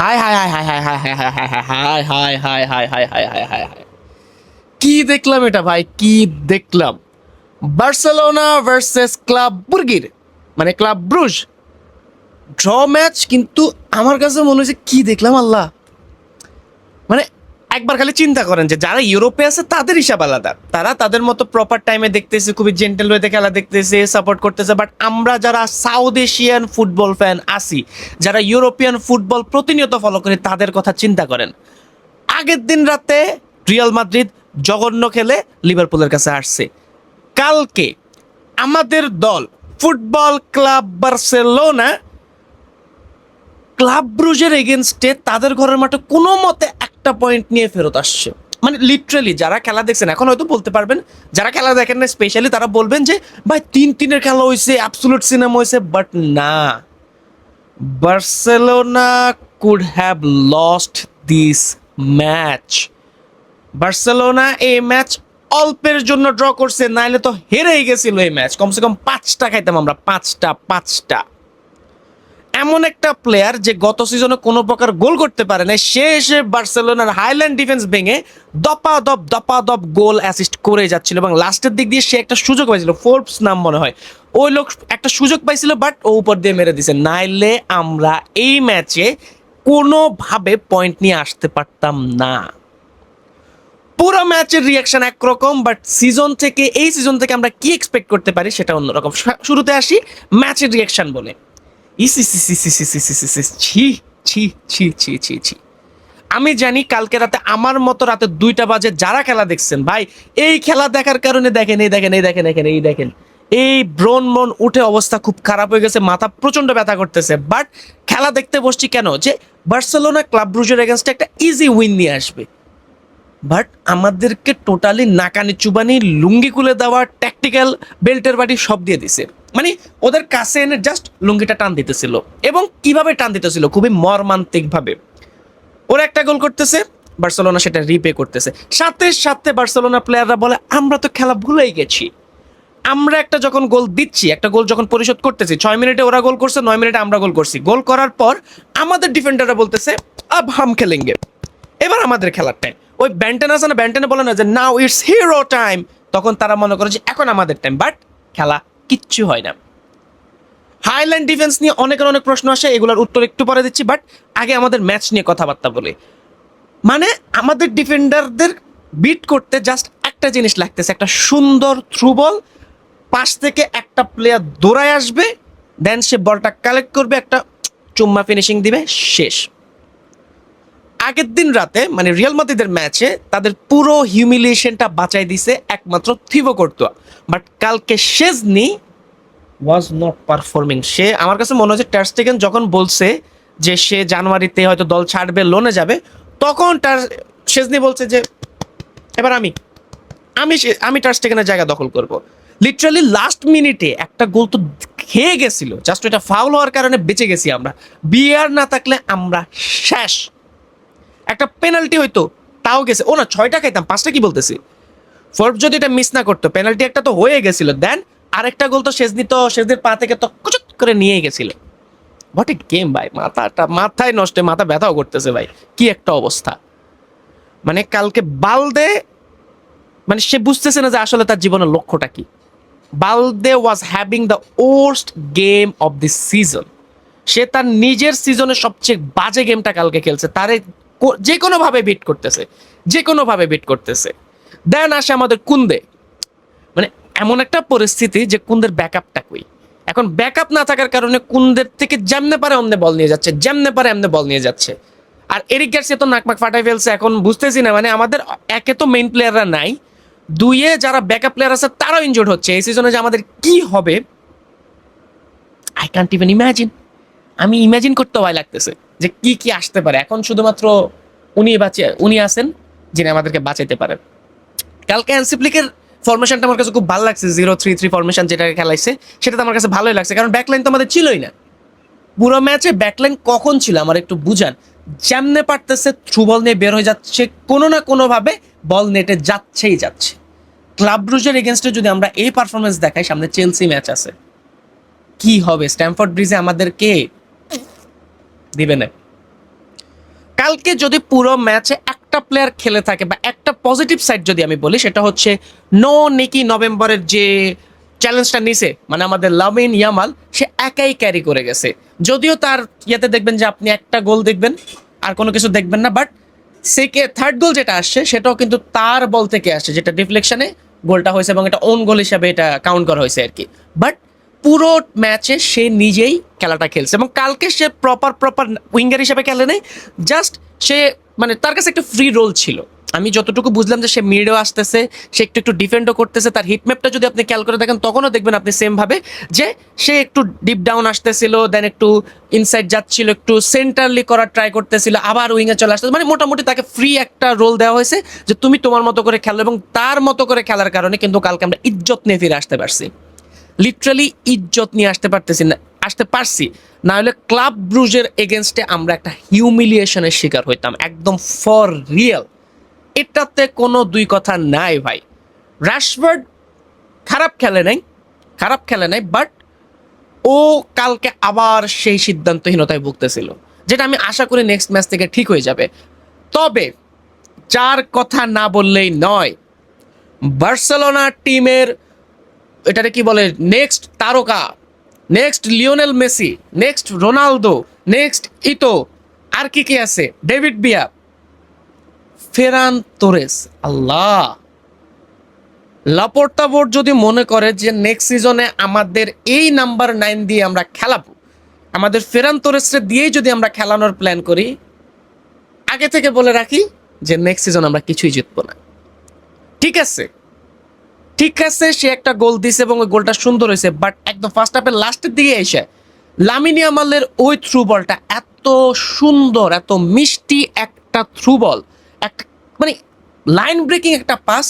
Hi hi hi hi hi hi hi hi hi hi hi hi hi hi hi hi কি দেখলাম এটা ভাই কি দেখলাম বার্সেলোনা ভার্সেস ক্লাব বুর্গির মানে ক্লাব ব্রুজ ড্র ম্যাচ কিন্তু আমার কাছে মনে হয়েছে কি দেখলাম আল্লাহ মানে একবার খালি চিন্তা করেন যে যারা ইউরোপে আছে, তাদের হিসাব আলাদা। তারা তাদের মতো প্রপার টাইমে দেখতেছে, খুবই জেন্টেল ওয়েতে খেলা দেখতেছে সাপোর্ট করতেছে। বাট আমরা যারা সাউথ এশিয়ান ফুটবল ফ্যান আসি যারা ইউরোপিয়ান ফুটবল প্রতিনিয়ত ফলো করি, তাদের কথা চিন্তা করেন। আগের দিন রাতে রিয়াল মাদ্রিদ জঘন্য খেলে লিভারপুলের কাছে আসছে কালকে আমাদের দল ফুটবল ক্লাব বার্সেলোনা ক্লাব ব্রুজের এগেনস্টে তাদের ঘরের মাঠে কোনো মতে একটা পয়েন্ট নিয়ে ফেরত আসছে। মানে লিটারালি যারা খেলা দেখছেন, এখন হয়তো বলতে পারবেন, যারা খেলা দেখেন না স্পেশালি তারা বলবেন যে, ভাই, তিন তিনের খেলা হয়েছে অ্যাবসুলুট সিনেমা হয়েছে বাট না। Barcelona could have lost this match Barcelona এই ম্যাচ অল্পের জন্য ড্র করছে, নাইলে তো হেরেই গেছিল এই ম্যাচ কমসে কম পাঁচটা খাইতাম আমরা, পাঁচটা পাঁচটা। এমন একটা প্লেয়ার যে গত সিজনে কোনো প্রকার গোল করতে পারে না সে এসে বার্সেলোনার হাইল্যান্ড ডিফেন্স ভেঙে দপা দপ দপা দপ গোল অ্যাসিস্ট করে যাচ্ছিল এবং লাস্টের দিক দিয়ে সে একটা সুযোগ পাইছিল ফোর্বস নাম মনে হয়। ওই লোক একটা সুযোগ পাইছিল বাট ও উপর দিয়ে মেরে দিছে। নাইলে আমরা এই ম্যাচে কোনোভাবে পয়েন্ট নিয়ে আসতে পারতাম না। পুরো ম্যাচের রিয়াকশন একরকম বাট সিজন থেকে, এই সিজন থেকে আমরা কি এক্সপেক্ট করতে পারি সেটা অন্যরকম। শুরুতে আসি ম্যাচের রিয়াকশন বলে। ইসি সি সি সি সি সি ছি ছি ছি ছি ছি ছি। আমি জানি কালকে রাতে আমার মতো রাতে দুইটা বাজে যারা খেলা দেখছেন, ভাই, এই খেলা দেখার কারণে দেখেন, এই দেখেন এই দেখেন দেখেন, এই দেখেন। এই ব্রণ মন উঠে অবস্থা খুব খারাপ হয়ে গেছে, মাথা প্রচণ্ড ব্যথা করতেছে। বাট খেলা দেখতে বসছি কেন? যে বার্সেলোনা ক্লাব ব্রুজের এগেনস্টে একটা ইজি উইন নিয়ে আসবে। বাট আমাদেরকে টোটালি নাকানি চুবানি, লুঙ্গি খুলে দেওয়া ট্যাকটিক্যাল বেল্টের বাড়ি সব দিয়ে দিছে। মানে ওদের কাছে এনে জাস্ট লুঙ্গিটা টান দিতেছিল। এবং কীভাবে টান দিতেছিল? খুবই মর্মান্তিকভাবে। ওরা একটা গোল করতেছে, বার্সেলোনা সেটা রিপে করতেছে। সাথে সাথে বার্সেলোনা প্লেয়াররা বলে, আমরা তো খেলা ভুলেই গেছি। আমরা একটা যখন গোল দিচ্ছি, একটা গোল যখন পরিশোধ করতেছি, ছয় মিনিটে ওরা গোল করছে, নয় মিনিটে আমরা গোল করছি। গোল করার পর আমাদের ডিফেন্ডাররা বলতেছে, আব হাম খেলেঙ্গে। এবার আমাদের খেলার টাইম ওই ব্যান্টেন আছে না, ব্যান্টেনে বলে না যে নাও ইটস হিরো টাইম তখন তারা মনে করে যে, এখন আমাদের টাইম বাট খেলা কিচ্ছু হয় না। হাইল্যান্ড ডিফেন্স নিয়ে অনেকের অনেক প্রশ্ন আসে, এগুলোর উত্তর একটু পরে দিচ্ছি বাট আগে আমাদের ম্যাচ নিয়ে কথাবার্তা বলি। মানে আমাদের ডিফেন্ডারদের বিট করতে জাস্ট একটা জিনিস লাগতেছে, একটা সুন্দর থ্রু বল পাশ থেকে একটা প্লেয়ার দৌড়ায় আসবে দেন সে বলটা কালেক্ট করবে, একটা চুম্মা ফিনিশিং দিবে, শেষ। আগের দিন রাতে মানে রিয়াল মাদ্রিদের ম্যাচে তাদের পুরো হিউমিলিয়েশনটা বাঁচাই দিছে একমাত্র থিবো করতোয়া বাট কালকে শেজনি ওয়াজ নট পারফর্মিং সে, আমার কাছে মনে হচ্ছে টার্স্টেগেন যখন বলছে যে সে জানুয়ারিতে হয়তো দল ছাড়বে লোনে যাবে, তখন টার শেজনি বলছে যে, এবার আমি আমি আমি টার্স্টেগেনের জায়গা দখল করব। লিটারালি লাস্ট মিনিটে একটা গোল তো খেয়ে গেছিল। জাস্ট এটা ফাউল হওয়ার কারণে বেঁচে গেছি আমরা। বিয়ার না থাকলে আমরা শেষ। একটা পেনাল্টি হইতো, তাও গেছে। ও না, ছয়টা খাইতাম, পাঁচটা কি বলতেছি? ফোর্ব যদি এটা মিস না করতো পেনাল্টি একটা তো হয়ে গেছিল দেন আরেকটা গোল তো শেষনি তো শেষদের পা থেকে তো কুচুত করে নিয়ে গেছিল। এ গেম ভাই। মাথাটা, মাথায় নষ্ট, মাথা ব্যথাও করতেছে, ভাই। কি একটা অবস্থা। মানে কালকে বালদে মানে সে বুঝতেছে না যে আসলে তার জীবনের লক্ষ্যটা কি। Balde was having the worst game of this season সে তার নিজের সিজনে সবচেয়ে বাজে গেমটা কালকে খেলছে। তারে যে কোনোভাবে বিট করতেছে যে কোনোভাবে বিট করতেছে। দেন আসে আমাদের কুন্দে। মানে এমন একটা পরিস্থিতি যে কুন্দের ব্যাকআপটা কই? এখন ব্যাকআপ না থাকার কারণে কুন্দের থেকে যেমনে পারে অমনে বল নিয়ে যাচ্ছে, যেমনে পারে এমনে বল নিয়ে যাচ্ছে। আর এরিক গার্সিয়া তো নাকমাক ফাটাই ফেলছে, এখন বুঝতেছি না মানে আমাদের একে তো মেইন প্লেয়াররা নাই, দুইয়ে যারা ব্যাকআপ প্লেয়ার আছে তারাও ইনজোর্ড হচ্ছে। এই সিজনে যে আমাদের কি হবে আই ক্যান্ট ইভেন ইম্যাজিন আমি ইমাজিন করতে ভয় লাগতেছে যে কি কি আসতে পারে। এখন শুধুমাত্র উনি বাঁচিয়ে উনি আছেন যিনি আমাদেরকে বাঁচাইতে পারেন। কালকে অ্যান্সিপ্লিকের ফরমেশনটা আমার কাছে খুব ভালো লাগছে জিরো থ্রি থ্রি ফরমেশন যেটা খেলাইছে, সেটা তো আমার কাছে ভালোই লাগছে, কারণ ব্যাকলাইন তো আমাদের ছিলই না। পুরো ম্যাচে ব্যাকলাইন কখন ছিল আমার একটু বুঝান। যেমনে পারতেছে থ্রু বল নিয়ে বের হয়ে যাচ্ছে, কোনো না কোনোভাবে বল নেটে যাচ্ছেই যাচ্ছে। ক্লাব ব্রুজের এগেনস্টে যদি আমরা এই পারফরমেন্স দেখাই, সামনে চেলসি ম্যাচ আছে। কি হবে? স্ট্যামফোর্ড ব্রিজে আমাদেরকে দিবে না। কালকে যদি পুরো ম্যাচে একটা প্লেয়ার খেলে থাকে বা একটা পজিটিভ সাইড যদি আমি বলি, সেটা হচ্ছে নো নিকি নভেম্বরের যে চ্যালেঞ্জটা নিছে মানে আমাদের লামিন ইয়ামাল সে একাই ক্যারি করে গেছে। যদিও তার ইয়েতে দেখবেন যে আপনি একটা গোল দেখবেন, আর কোনো কিছু দেখবেন না বাট সেকে থার্ড গোল যেটা আসছে, সেটাও কিন্তু তার বল থেকে আসছে, যেটা ডিফ্লেকশনে গোলটা হয়েছে এবং এটা ওন গোল হিসাবে এটা কাউন্ট করা হয়েছে আর কি। বাট পুরো ম্যাচে সে নিজেই খেলাটা খেলছে এবং কালকে সে প্রপার প্রপার উইঙ্গার হিসাবে খেলে নেই জাস্ট সে মানে তার কাছে একটা ফ্রি রোল ছিল। আমি যতটুকু বুঝলাম যে সে মিডও আসতেছে, সে একটু একটু ডিফেন্ডও করতেছে, তার হিটম্যাপটা যদি আপনি খেয়াল করে দেখেন, তখনও দেখবেন আপনি সেমভাবে যে সে একটু ডিপ ডাউন আসতেছিল দেন একটু ইনসাইড যাচ্ছিল, একটু সেন্টারলি করার ট্রাই করতেছিল, আবার উইংয়ে চলে আসতে মানে মোটামুটি তাকে ফ্রি একটা রোল দেওয়া হয়েছে যে তুমি তোমার মতো করে খেলো এবং তার মতো করে খেলার কারণে কিন্তু কালকে আমরা ইজ্জত নিয়ে ফিরে আসতে পারছি। লিটারালি ইজ্জত নিয়ে আসতে পারতেছি না, আসতে পারছি। না হলে ক্লাব ব্রুজের এগেনস্টে আমরা একটা হিউমিলিয়েশনের শিকার হইতাম, একদম ফর রিয়েল এটাতে কোনো দুই কথা নাই ভাই। রাশওয়ার্ড খারাপ খেলে নাই, খারাপ খেলে নাই বাট ও কালকে আবার সেই সিদ্ধান্তহীনতায় ভুগতেছিল, যেটা আমি আশা করি নেক্সট ম্যাচ থেকে ঠিক হয়ে যাবে। তবে যার কথা না বললেই নয় বার্সেলোনা টিমের এটারে কি বলে? নেক্সট তারকা next Lionel Messi next Ronaldo next Eto'o, আর কি কি আছে? ডেভিড বিয়া ফেরান তোরেস আল্লাহ। লাপোর্তা বোর্ড যদি মনে করে যে নেক্সট সিজনে আমাদের এই নাম্বার নাইন দিয়ে আমরা খেলাবো, আমাদের ফেরান তোরেসরে দিয়েই যদি আমরা খেলানোর প্ল্যান করি, আগে থেকে বলে রাখি যে নেক্সট সিজন আমরা কিছুই জিতবো না। ঠিক আছে? ঠিক আছে, সে একটা গোল দিছে এবং ওই গোলটা সুন্দর হয়েছে বাট একদম ফার্স্ট হাফের লাস্টের দিকে এসে লামিনী আমালের ওই থ্রু বলটা এত সুন্দর, এত মিষ্টি একটা থ্রু বল একটা মানে লাইন ব্রেকিং একটা পাস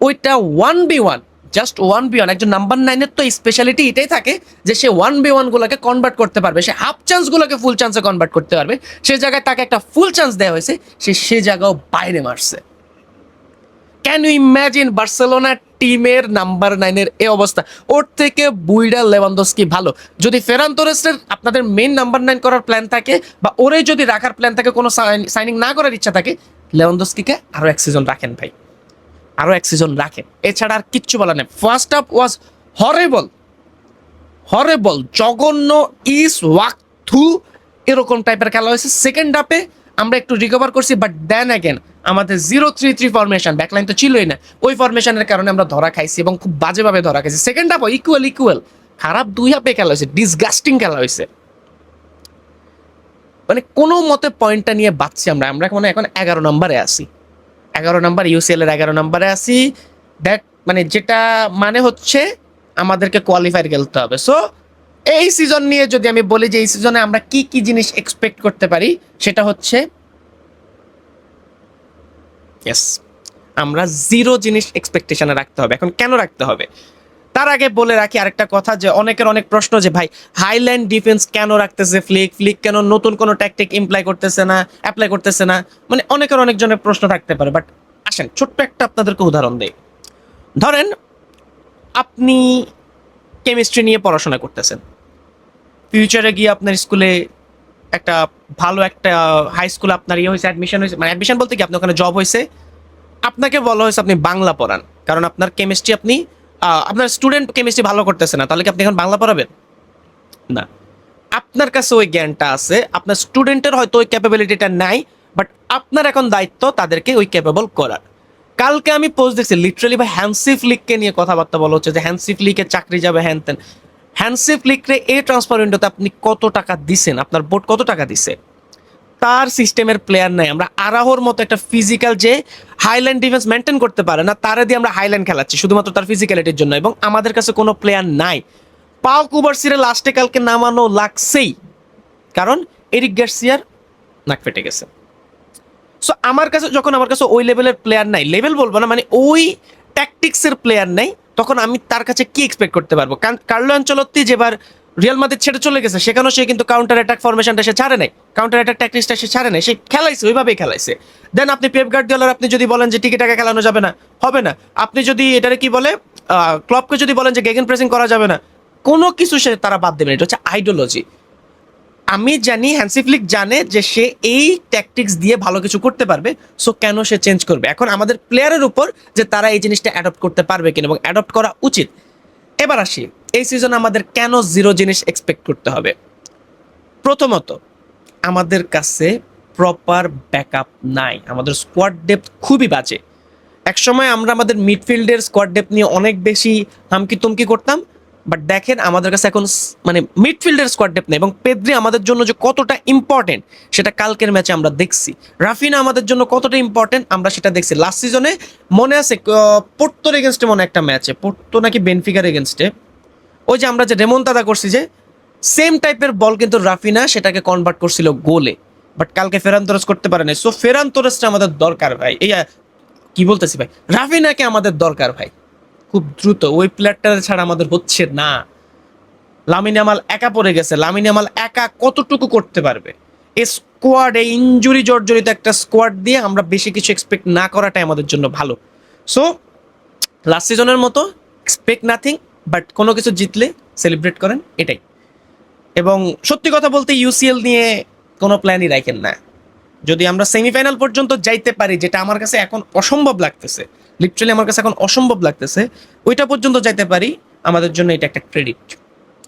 ওইটা one v one just one v one একজন নাম্বার নাইনের তো স্পেশালিটি এটাই থাকে যে সে ওয়ান বি ওয়ানগুলোকে কনভার্ট করতে পারবে, সে হাফ চান্সগুলোকে ফুল চান্সে কনভার্ট করতে পারবে, সে জায়গায় তাকে একটা ফুল চান্স দেওয়া হয়েছে, সে সে জায়গাও বাইরে মারছে। ক্যান ইউ ইম্যাজিন বার্সেলোনা টিমের নাম্বার নাইনের এ অবস্থা। ওর থেকে বুইডা লেভানদস্কি ভালো। যদি ফেরান আপনাদের মেন নাম্বার নাইন করার প্ল্যান থাকে, বা ওরে যদি রাখার প্ল্যান থাকে, কোনো সাইনিং না করার ইচ্ছা থাকে, লেভানদস্কিকে আরও এক সিজন রাখেন ভাই। আরও এক সিজন রাখেন। এছাড়া আর কিচ্ছু বলা নেই। First half was horrible horrible জঘন্য ইস ওয়াক থু এরকম টাইপের খেলা হয়েছে। সেকেন্ড হাফে আমরা একটু রিকভার করছি বাট দেন অ্যাগেন আমাদের zero three three formation backline তো ছিলই না। ওই ফরমেশনের কারণে আমরা ধরা খাইছি এবং খুব বাজেভাবে ধরা খাইছি। সেকেন্ড হাফ ইকুয়াল ইকুয়াল খারাপ দুই হাফে খেলা হয়েছে ডিসগাস্টিং খেলা হয়েছে। মানে কোনো মতে পয়েন্টটা নিয়ে বাঁচছি আমরা। আমরা এখন এখন এগারো নম্বরে আসি এগারো নম্বর ইউসিএল এর এগারো নম্বরে আসি দ্যাট মানে যেটা মানে হচ্ছে, আমাদেরকে কোয়ালিফায়ার খেলতে হবে। সো এই সিজন নিয়ে যদি আমি বলি যে এই সিজনে আমরা কি কি জিনিস এক্সপেক্ট করতে পারি, সেটা হচ্ছে ইয়েস আমরা জিরো জিনিস এক্সপেকটেশনে রাখতে হবে। এখন কেন রাখতে হবে? তার আগে বলে রাখি আরেকটা কথা যে অনেকের অনেক প্রশ্ন যে, ভাই হাইল্যান্ড ডিফেন্স কেন রাখতেছে? ফ্লিক ফ্লিক কেন? নতুন কোনো ট্যাকটিক ইমপ্লাই করতেছে না অ্যাপ্লাই করতেছে না? মানে অনেকের অনেক জনের প্রশ্ন থাকতে পারে বাট আসেন, ছোট্ট একটা আপনাদেরকে উদাহরণ দেই। ধরেন, আপনি কেমিস্ট্রি নিয়ে পড়াশোনা করতেছেন। ফিউচারে গিয়ে আপনার স্কুলে একটা ভালো একটা হাই স্কুল আপনার ইয়ে হয়েছে অ্যাডমিশন হয়েছে। মানে অ্যাডমিশন বলতে কি, আপনার ওখানে জব হয়েছে। আপনাকে বলা হয়েছে আপনি বাংলা পড়ান। কারণ আপনার কেমিস্ট্রি আপনি আপনার স্টুডেন্ট কেমিস্ট্রি ভালো করতেছে না। তাহলে কি আপনি এখন বাংলা পড়াবেন? না। আপনার কাছে ওই জ্ঞানটা আছে, আপনার স্টুডেন্টের হয়তো ওই ক্যাপাবিলিটিটা নাই বাট আপনার এখন দায়িত্ব তাদেরকে ওই ক্যাপেবল করার। কালকে আমি পোস্ট দেখছি লিটারালি ভাই হ্যান্সিফ লিগকে নিয়ে কথাবার্তা বলা হচ্ছে যে হ্যান্সিফ লিগে চাকরি যাবে, হ্যান তেন হ্যান্সিফ লিগরে এই ট্রান্সফার উইন্ডোতে আপনি কত টাকা দিছেন? আপনার বোর্ড কত টাকা দিছে? তার সিস্টেমের প্লেয়ার নাই। আমরা আরাহর মতো একটা ফিজিক্যাল যে হাইল্যান্ড ডিফেন্স মেনটেন করতে পারে না, তারা দিয়ে আমরা হাইল্যান্ড খেলাচ্ছি। শুধুমাত্র তার ফিজিক্যালিটির জন্য। এবং আমাদের কাছে কোনো প্লেয়ার নাই। পাও কুবারসিরে লাস্টে কালকে নামানো লাগছেই। কারণ এরিক গার্সিয়ার নাক ফেটে গেছে। সো আমার কাছে যখন আমার কাছে ওই লেভেলের প্লেয়ার নাই লেভেল বলব না মানে ওই ট্যাকটিক্সের প্লেয়ার নেই, তখন আমি তার কাছে কি এক্সপেক্ট করতে পারব? কার্লো আঞ্চলত্তি যেবার রিয়াল মাদ্রিদ ছেড়ে চলে গেছে, সেখানেও সে কিন্তু কাউন্টার অ্যাটাক ফরমেশনটা সে ছাড়ে নাই। কাউন্টার অ্যাটাক ট্যাকটিক্সটা সে ছাড়ে নাই, সে খেলাইছে, ওইভাবেই খেলাইছে। দেন আপনি পেপ গার্ডিওলার আপনি যদি বলেন যে টিকে টাকা খেলানো যাবে না, হবে না। আপনি যদি এটারে কি বলে ক্লবকে যদি বলেন যে গেগেন প্রেসিং করা যাবে না, কোনো কিছু সে তারা বাদ দেবে এটা হচ্ছে আইডিওলজি আমি জানি হ্যান্সি ফ্লিক জানে যে সে এই ট্যাকটিক্স দিয়ে ভালো কিছু করতে পারবে সো কেন সে চেঞ্জ করবে? এখন আমাদের প্লেয়ারের উপর যে তারা এই জিনিসটা অ্যাডপ্ট করতে পারবে কিনা এবং অ্যাডপ্ট করা উচিত। এবার আসি, এই সিজনে আমাদের কেন জিরো জিনিস এক্সপেক্ট করতে হবে? প্রথমত, আমাদের কাছে প্রপার ব্যাকআপ নাই। আমাদের স্কোয়াড ডেপথ খুবই বাজে। একসময় আমরা আমাদের মিডফিল্ডের স্কোয়াড ডেপথ নিয়ে অনেক বেশি হামকি তুমকি করতাম বাট দেখেন আমাদের কাছে এখন মানে মিডফিল্ডের স্কোয়াড ডেপ নেই এবং পেদ্রি আমাদের জন্য যে কতটা ইম্পর্টেন্ট সেটা কালকের ম্যাচে আমরা দেখছি। রাফিনা আমাদের জন্য কতটা ইম্পর্টেন্ট আমরা সেটা দেখছি। লাস্ট সিজনে মনে আছে পোর্তোর এগেনস্টে মনে একটা ম্যাচে পোর্তো নাকি বেনফিকার এগেনস্টে ওই যে আমরা যে রেমন্তাদা করছি যে সেম টাইপের বল কিন্তু রাফিনা সেটাকে কনভার্ট করছিল গোলে। বাট কালকে ফেরান করতে পারে না সো ফেরান আমাদের দরকার ভাই। এই কি বলতেছি ভাই? রাফিনাকে আমাদের দরকার ভাই। খুব দ্রুত। ওই প্লেয়ারটা ছাড়া আমাদের হচ্ছে না। লামিন আমাল একা পড়ে গেছে। লামিন আমাল একা কতটুকু করতে পারবে? এই স্কোয়াডে ইঞ্জুরি জর্জরিত একটা স্কোয়াড দিয়ে আমরা বেশি কিছু এক্সপেক্ট না করাটাই আমাদের জন্য ভালো। সো লাস্ট সিজনের মতো এক্সপেক্ট নাথিং বাট কোনো কিছু জিতলে সেলিব্রেট করেন, এটাই। এবং সত্যি কথা বলতে ইউসিএল নিয়ে কোনো প্ল্যানই রাখেন না। যদি আমরা সেমিফাইনাল পর্যন্ত যাইতে পারি, যেটা আমার কাছে এখন অসম্ভব লাগতেছে লিটারালি আমার কাছে এখন অসম্ভব লাগতেছে। ওইটা পর্যন্ত যাইতে পারি, আমাদের জন্য এটা একটা ক্রেডিট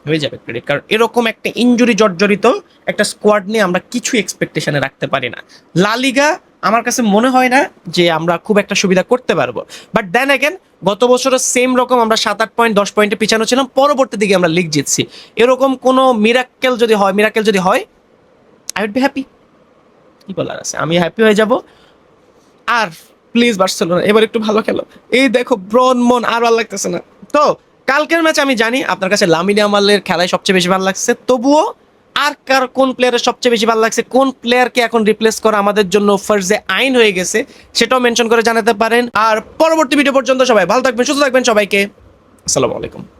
হয়ে যাবে ক্রেডিট কারণ এরকম একটা ইনজুরি জর্জরিত একটা স্কোয়াড নিয়ে আমরা কিছু এক্সপেকটেশনে রাখতে পারি না। লালিগা আমার কাছে মনে হয় না যে আমরা খুব একটা সুবিধা করতে পারব। বাট দেন অ্যাগেন গত বছরও সেম রকম আমরা সাত আট পয়েন্ট দশ পয়েন্টে পিছানো ছিলাম, পরবর্তী দিকে আমরা লিগ জিতছি। এরকম কোনো মিরাক্কেল যদি হয় মিরাক্কেল যদি হয় আই উড বি হ্যাপি কি বলার আছে? আমি হ্যাপি হয়ে যাব। আর প্লিজ বার্সেলোনা, এবার একটু ভালো খেলো। এই দেখো ব্রন মন আর ভালো লাগতেছে না। তো, কালকের ম্যাচ আমি জানি, আপনার কাছে লামিনে আমালের খেলায় সবচেয়ে বেশি ভালো লাগছে। তবুও, আর কার, কোন প্লেয়ারের সবচেয়ে বেশি ভালো লাগছে? কোন প্লেয়ারকে এখন রিপ্লেস করা আমাদের জন্য ফার্জে আইন হয়ে গেছে, সেটাও মেনশন করে জানাতে পারেন। আর পরবর্তী ভিডিও পর্যন্ত সবাই ভালো থাকবেন, সুস্থ থাকবেন সবাইকে। আসসালামু আলাইকুম।